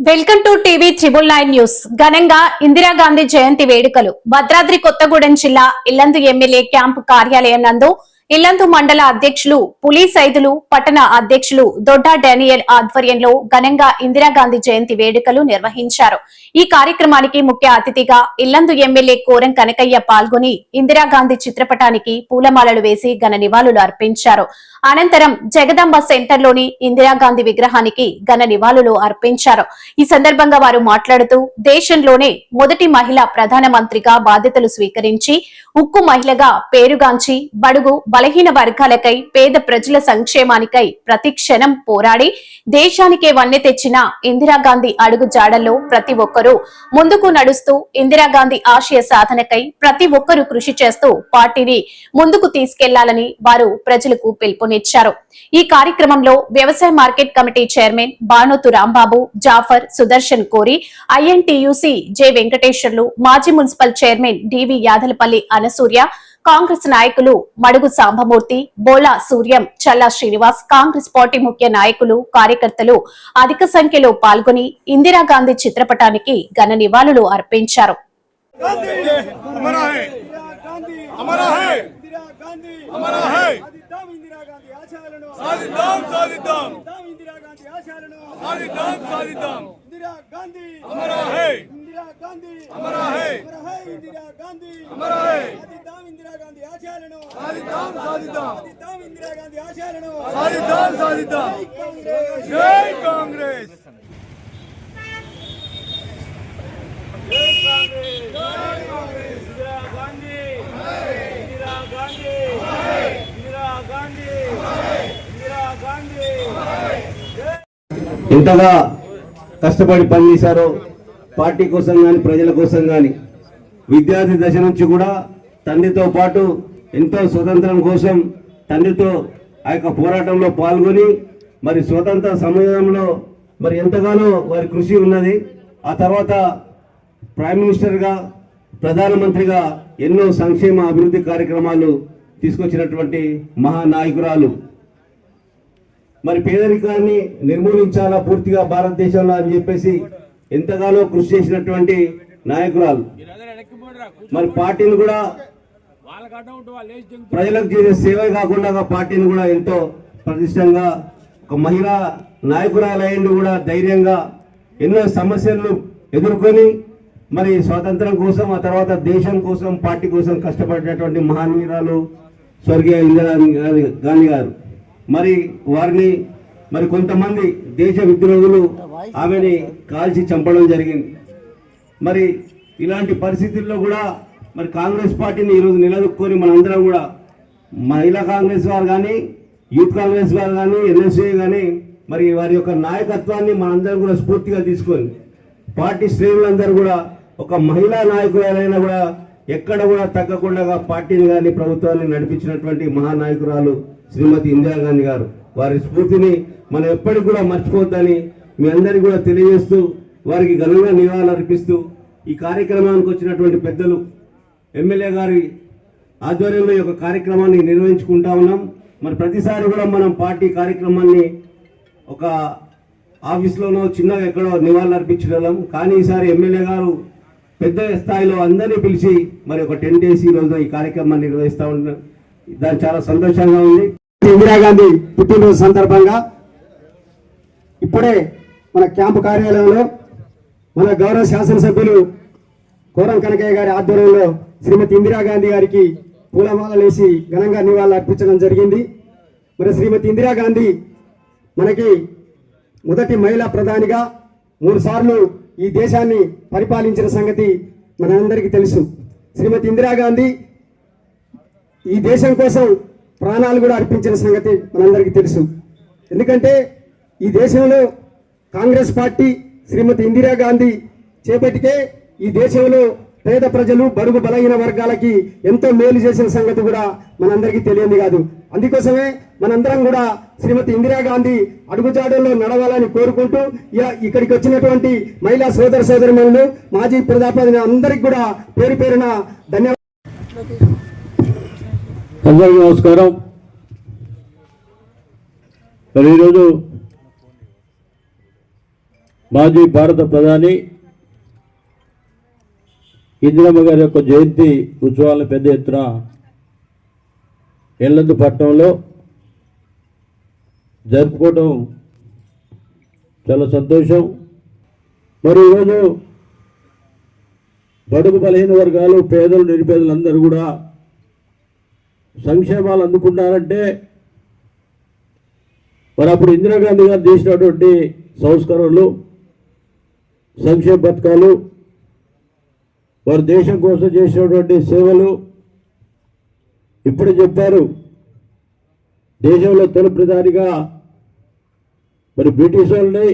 Welcome to TV triple nine news. ఘనంగా ఇందిరాగాంధీ జయంతి వేడుకలు. భద్రాద్రి కొత్తగూడెం జిల్లా ఇల్లందు ఎమ్మెల్యే క్యాంపు కార్యాలయం నందు ఇల్లందు మండల అధ్యక్షులు పులి సైదులు పట్టణ అధ్యక్షులు దొడ్డా డానియల్ ఆధ్వర్యంలో ఘనంగా ఇందిరాగాంధీ జయంతి వేడుకలు నిర్వహించారు. ఈ కార్యక్రమానికి ముఖ్య అతిథిగా ఇల్లందు ఎమ్మెల్యే కోరం కనకయ్య పాల్గొని ఇందిరాగాంధీ చిత్రపటానికి పూలమాలలు వేసి ఘన నివాళులు అర్పించారు. అనంతరం జగదంబ సెంటర్లోని ఇందిరాగాంధీ విగ్రహానికి ఘన నివాళులు అర్పించారు. ఈ సందర్భంగా వారు మాట్లాడుతూ దేశంలోనే మొదటి మహిళా ప్రధానమంత్రిగా బాధ్యతలు స్వీకరించి ఉక్కు మహిళగా పేరుగాంచి బడుగు బలహీన వర్గాలకై పేద ప్రజల సంక్షేమానికై ప్రతి క్షణం పోరాడి దేశానికే వన్నె తెచ్చిన ఇందిరాగాంధీ అడుగు జాడల్లో ప్రతి ఒక్కరూ ముందుకు నడుస్తూ ఇందిరాగాంధీ ఆశయ సాధనకై ప్రతి ఒక్కరూ కృషి చేస్తూ పార్టీని ముందుకు తీసుకెళ్ళాలని వారు ప్రజలకు పిలుపునిచ్చారు. ఈ కార్యక్రమంలో వ్యవసాయ market committee chairman Banothu Rambabu Jafar Sudarshan Kori I N T U C J Venkateswarlu మాజీ municipal chairman D V Yadalapalli Anasurya Congress నాయకులు మడుగు సాంబమూర్తి బోలా సూర్యం చల్లా శ్రీనివాస్ కాంగ్రెస్ పార్టీ ముఖ్య నాయకులు కార్యకర్తలు అధిక సంఖ్యలో పాల్గొని ఇందిరాగాంధీ చిత్రపటానికి ఘన నివాళులు అర్పించారు. Indira Gandhi Amara high Amara high Indira Gandhi Amara high సాధిద్దాం ఇందిరా గాంధీ ఆశయాలను సాధిద్దాం సాధిద్దాం సాధిద్దాం ఇందిరా గాంధీ ఆశయాలను సాధిద్దాం సాధిద్దాం జై కాంగ్రెస్ జై కాంగ్రెస్ జై కాంగ్రెస్ ఇందిరా గాంధీ ఇందిరా గాంధీ ఇందిరా గాంధీ ఇందిరా గాంధీ ఇంతగా కష్టపడి పనిచేశారు పార్టీ కోసం కానీ ప్రజల కోసం కానీ విద్యార్థి దశ నుంచి కూడా తండ్రితో పాటు ఎంతో స్వతంత్రం కోసం తండ్రితో ఆ యొక్క పోరాటంలో పాల్గొని మరి స్వతంత్ర సమయంలో మరి ఎంతగానో వారి కృషి ఉన్నది. ఆ తర్వాత ప్రైమ్ మినిస్టర్గా ప్రధానమంత్రిగా ఎన్నో సంక్షేమ అభివృద్ధి కార్యక్రమాలు తీసుకొచ్చినటువంటి మహానాయకురాలు. మరి పేదరికాన్ని నిర్మూలించాలా పూర్తిగా భారతదేశంలో అని చెప్పేసి ఎంతగానో కృషి చేసినటువంటి నాయకురాలు. మరి పార్టీని కూడా ప్రజలకు చేసే సేవే కాకుండా పార్టీని కూడా ఎంతో ప్రతిష్టంగా ఒక మహిళా నాయకురాలయ్యండి కూడా ధైర్యంగా ఎన్నో సమస్యలను ఎదుర్కొని మరి స్వాతంత్రం కోసం ఆ తర్వాత దేశం కోసం పార్టీ కోసం కష్టపడినటువంటి మహానీయురాలు స్వర్గీయ ఇందిరా గాంధీ గారు. మరి వారిని మరి కొంతమంది దేశ విద్రోహులు ఆమెని కాల్చి చంపడం జరిగింది. మరి ఇలాంటి పరిస్థితుల్లో కూడా మరి కాంగ్రెస్ పార్టీని ఈరోజు నిలదొక్కుని మనందరం కూడా మహిళా కాంగ్రెస్ వారు కానీ యూత్ కాంగ్రెస్ వారు కానీ ఎన్ఎస్ఏ కానీ మరి వారి యొక్క నాయకత్వాన్ని మనందరం కూడా స్ఫూర్తిగా తీసుకొని పార్టీ శ్రేణులందరూ కూడా ఒక మహిళా నాయకురాలైనా కూడా ఎక్కడ కూడా తగ్గకుండా పార్టీని కానీ ప్రభుత్వాన్ని నడిపించినటువంటి మహానాయకురాలు శ్రీమతి ఇందిరాగాంధీ గారు. వారి స్ఫూర్తిని మనం ఎప్పటికి కూడా మర్చిపోవద్దని మీ అందరికీ కూడా తెలియజేస్తూ వారికి ఘనంగా నివాళులు అర్పిస్తూ ఈ కార్యక్రమానికి వచ్చినటువంటి పెద్దలు ఎమ్మెల్యే గారి ఆధ్వర్యంలో ఈ యొక్క కార్యక్రమాన్ని నిర్వహించుకుంటా ఉన్నాం. మరి ప్రతిసారి కూడా మనం పార్టీ కార్యక్రమాన్ని ఒక ఆఫీస్లోనో చిన్నగా ఎక్కడో నివాళులు అర్పించగలం కానీ ఈసారి ఎమ్మెల్యే గారు పెద్ద స్థాయిలో అందరినీ పిలిచి మరి ఒక టెన్ డేస్ ఈ రోజున ఈ కార్యక్రమాన్ని నిర్వహిస్తూ ఉన్నాం దాని చాలా సంతోషంగా ఉంది. ఇందిరాగాంధీ పుట్టినరోజు సందర్భంగా ఇప్పుడే మన క్యాంపు కార్యాలయంలో మన గౌరవ శాసనసభ్యులు కోరం కనకయ్య గారి ఆధ్వర్యంలో శ్రీమతి ఇందిరాగాంధీ గారికి పూలమాలలేసి ఘనంగా నివాళులు అర్పించడం జరిగింది. మరి శ్రీమతి ఇందిరాగాంధీ మనకి మొదటి మహిళా ప్రధానిగా మూడు సార్లు ఈ దేశాన్ని పరిపాలించిన సంగతి మనందరికీ తెలుసు. శ్రీమతి ఇందిరాగాంధీ ఈ దేశం కోసం ప్రాణాలు కూడా అర్పించిన సంగతి మనందరికీ తెలుసు. ఎందుకంటే ఈ దేశంలో కాంగ్రెస్ పార్టీ శ్రీమతి ఇందిరాగాంధీ చేపట్టికే ఈ దేశంలో పేద ప్రజలు బడుగు బలహీన వర్గాలకి ఎంతో మేలు చేసిన సంగతి కూడా మనందరికీ తెలియంది కాదు. అందుకోసమే మనందరం కూడా శ్రీమతి ఇందిరాగాంధీ అడుగుజాడల్లో నడవాలని కోరుకుంటూ ఇక్కడికి వచ్చినటువంటి మహిళా సోదర సోదరులను మాజీ ప్రజాప్రతినిధి అందరికీ కూడా పేరు పేరున ధన్యవాదాలు. అందరికీ నమస్కారం. మరి ఈరోజు మాజీ భారత ప్రధాని ఇందిరమ్మ గారి యొక్క జయంతి ఉత్సవాలను పెద్ద ఎత్తున ఎల్లందు పట్టణంలో జరుపుకోవడం చాలా సంతోషం. మరి ఈరోజు బడుగు బలహీన వర్గాలు పేదలు నిరుపేదలు అందరూ కూడా సంక్షేమాలు అందుకుంటారంటే మరి అప్పుడు ఇందిరాగాంధీ గారు చేసినటువంటి సంస్కరణలు సంక్షేమ పథకాలు వారు దేశం కోసం చేసినటువంటి సేవలు ఇప్పుడు చెప్పారు దేశంలో తొలి ప్రధానిగా మరి బ్రిటిష్ వాళ్ళని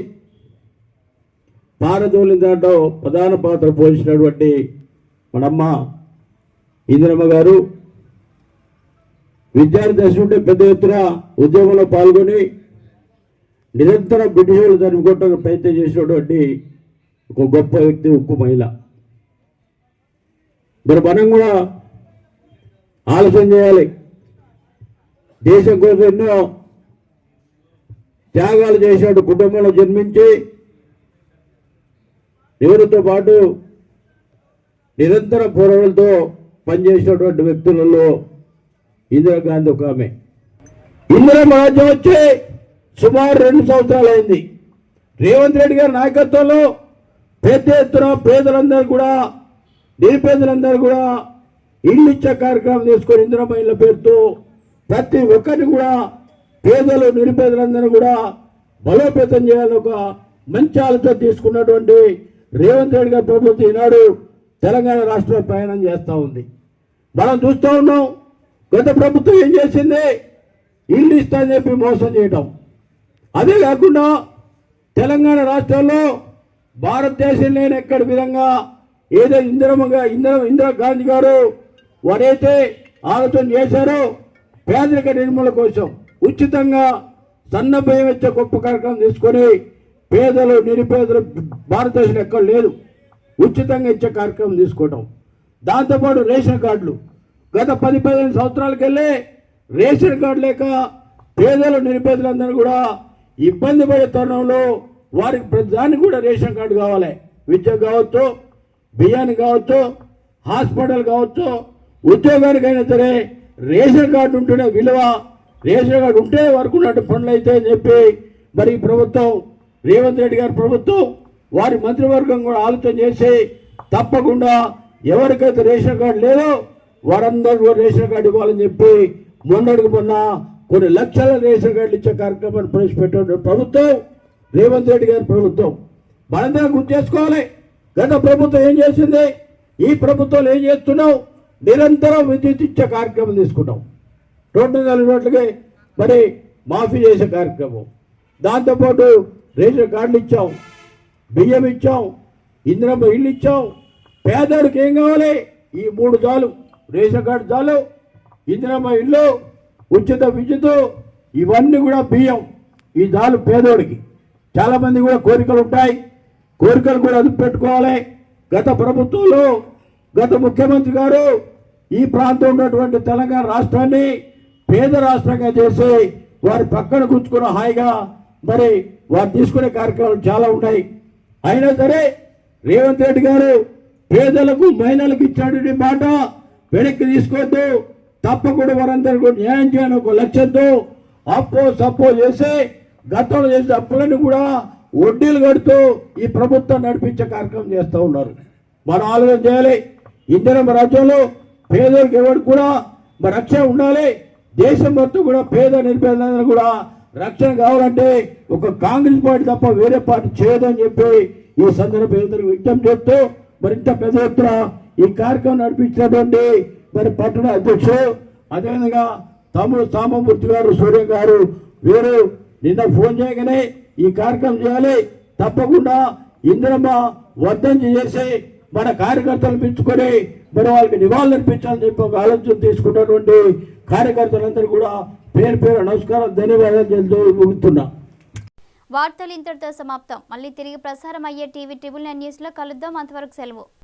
పారదోలిన దాంట్లో ప్రధాన పాత్ర పోషించినటువంటి మనమ్మ ఇందిరమ్మ గారు విద్యార్థి దశ నుండి పెద్ద ఎత్తున ఉద్యమంలో పాల్గొని నిరంతరం బ్రిటిష్ వాళ్ళు జరుపుకోవడానికి ప్రయత్నం చేసినటువంటి ఒక గొప్ప వ్యక్తి ఉక్కు మహిళ. మరి మనం కూడా ఆలోచన చేయాలి. దేశం కోసం ఎన్నో త్యాగాలు చేసినట్టు కుటుంబంలో జన్మించి ఎవరితో పాటు నిరంతర పోరాటంతో పనిచేసినటువంటి వ్యక్తులలో ఇందిరాగాంధీ ఒక ఆమె. ఇందిరా రాజ్యం వచ్చి సుమారు రెండు సంవత్సరాలు అయింది. రేవంత్ రెడ్డి గారి నాయకత్వంలో పెద్ద ఎత్తున పేదలందరూ కూడా నిరుపేదలందరూ కూడా ఇల్లు ఇచ్చే కార్యక్రమం తీసుకొని ఇందిరమ్మ ఇళ్ళ పేరుతో ప్రతి ఒక్కరిని కూడా పేదలు నిరుపేదలందరూ కూడా బలోపేతం చేయాలని ఒక మంచి ఆలోచన తీసుకున్నటువంటి రేవంత్ రెడ్డి గారి ప్రభుత్వం ఈనాడు తెలంగాణ రాష్ట్ర ప్రయాణం చేస్తూ ఉంది. మనం చూస్తూ ఉన్నాం గత ప్రభుత్వం ఏం చేసింది? ఇల్లు ఇస్తా అని చెప్పి మోసం చేయటం. అదే కాకుండా తెలంగాణ రాష్ట్రంలో భారతదేశం లేని ఎక్కడి విధంగా ఏదో ఇందిరమ్మగా ఇందిర ఇందిరా గాంధీ గారు వారైతే ఆలోచన చేశారో పేదరిక నిర్మూలన కోసం ఉచితంగా సన్న భయం గొప్ప కార్యక్రమం తీసుకొని పేదలు నిరుపేదలు భారతదేశంలో ఎక్కడ లేదు. ఉచితంగా ఇచ్చే కార్యక్రమం తీసుకోవటం. దాంతోపాటు రేషన్ కార్డులు. గత పది పదిహేను సంవత్సరాలకెళ్ళి రేషన్ కార్డు లేక పేదలు నిరుపేదలందరూ కూడా ఇబ్బంది పడే తరుణంలో వారికి ప్రతిదానికి కూడా రేషన్ కార్డు కావాలి. విద్య కావచ్చు బియ్యానికి కావచ్చు హాస్పిటల్ కావచ్చు ఉద్యోగానికైనా సరే రేషన్ కార్డు ఉంటేనే విలువ. రేషన్ కార్డు ఉంటే వరకు ఉన్నట్టు పనులు అయితే అని చెప్పి మరి ప్రభుత్వం రేవంత్ రెడ్డి గారి ప్రభుత్వం వారి మంత్రివర్గం కూడా ఆలోచన చేసి తప్పకుండా ఎవరికైతే రేషన్ కార్డు లేదో వారందరూ కూడా రేషన్ కార్డు ఇవ్వాలని చెప్పి మొన్నటికి మొన్న కొన్ని లక్షల రేషన్ కార్డులు ఇచ్చే కార్యక్రమాన్ని ప్రవేశపెట్టిన ప్రభుత్వం రేవంత్ రెడ్డి గారి ప్రభుత్వం. మనందరం గుర్తు చేసుకోవాలి. గత ప్రభుత్వం ఏం చేసింది? ఈ ప్రభుత్వం ఏం చేస్తున్నావు? నిరంతరం విద్యుత్ ఇచ్చే కార్యక్రమం తీసుకున్నాం రెండు నెలల నోట్లకి మరి మాఫీ చేసే కార్యక్రమం. దాంతోపాటు రేషన్ కార్డులు ఇచ్చాం. బియ్యం ఇచ్చాం. ఇంద్రమ్మ ఇల్లు ఇచ్చాం. పేదోడికి ఏం కావాలి? ఈ మూడు చాలు. రేషన్ కార్డు చాలు ఇందిరమ్మ ఇల్లు ఉచిత విద్యుత్ ఇవన్నీ కూడా బియ్యం ఈ చాలు పేదోడికి. చాలామంది కూడా కోరికలు ఉంటాయి. కోరికలు కూడా అదుపు పెట్టుకోవాలి. గత ప్రభుత్వంలో గత ముఖ్యమంత్రి గారు ఈ ప్రాంతం ఉన్నటువంటి తెలంగాణ రాష్ట్రాన్ని పేద రాష్ట్రంగా చేసి వారి పక్కన కూర్చుకున్న హాయిగా మరి వారు తీసుకునే కార్యక్రమాలు చాలా ఉన్నాయి. అయినా సరే రేవంత్ రెడ్డి గారు పేదలకు మహిళలకు ఇచ్చాడు మాట వెనక్కి తీసుకోవద్దు తప్పకుండా వారందరూ కూడా న్యాయం చేయని ఒక లక్ష్యంతో అప్పో సప్పో చేసి గతంలో చేసిన అప్పులన్నీ కూడా వడ్డీలు కడుతూ ఈ ప్రభుత్వం నడిపించే కార్యక్రమం చేస్తూ ఉన్నారు. మనం ఆలోచన చేయాలి. ఇందిరమ్మ రాజ్యంలో పేదలకు ఎవరికి కూడా మరి రక్షణ ఉండాలి. దేశం మొత్తం కూడా పేద నిర్పేదలందరూ కూడా రక్షణ కావాలంటే ఒక కాంగ్రెస్ పార్టీ తప్ప వేరే పార్టీ చేయదని చెప్పి ఈ సందర్భంగా విజ్ఞప్తి చేస్తూ మరింత పెద్ద ఎత్తున ఈ కార్యక్రమం నడిపించినటువంటి మరి పట్టణ అధ్యక్షుడు అదేవిధంగా తమ్ముడు సాంబమూర్తి గారు సూర్య గారు వీరు నిన్న ఫోన్ చేయగానే ఈ కార్యక్రమం చేయాలి. తప్పకుండా ఇందిరమ్మ వర్ధం చేసి మన కార్యకర్తలు పెంచుకొని మరి వాళ్ళకి నివాళులు అర్పించాలని చెప్పి ఒక ఆలోచన తీసుకున్నటువంటి కార్యకర్తలందరూ కూడా పేరు పేరు నమస్కారం ధన్యవాదాలు చెల్లుతూ ముగుతున్నా వార్తలు ఇంతటితో సమాప్తం. మళ్ళీ తిరిగి ప్రసారం అయ్యే టీవీ ట్రిబుల్ నైన్ న్యూస్లో కలుద్దాం. అంతవరకు సెలవు.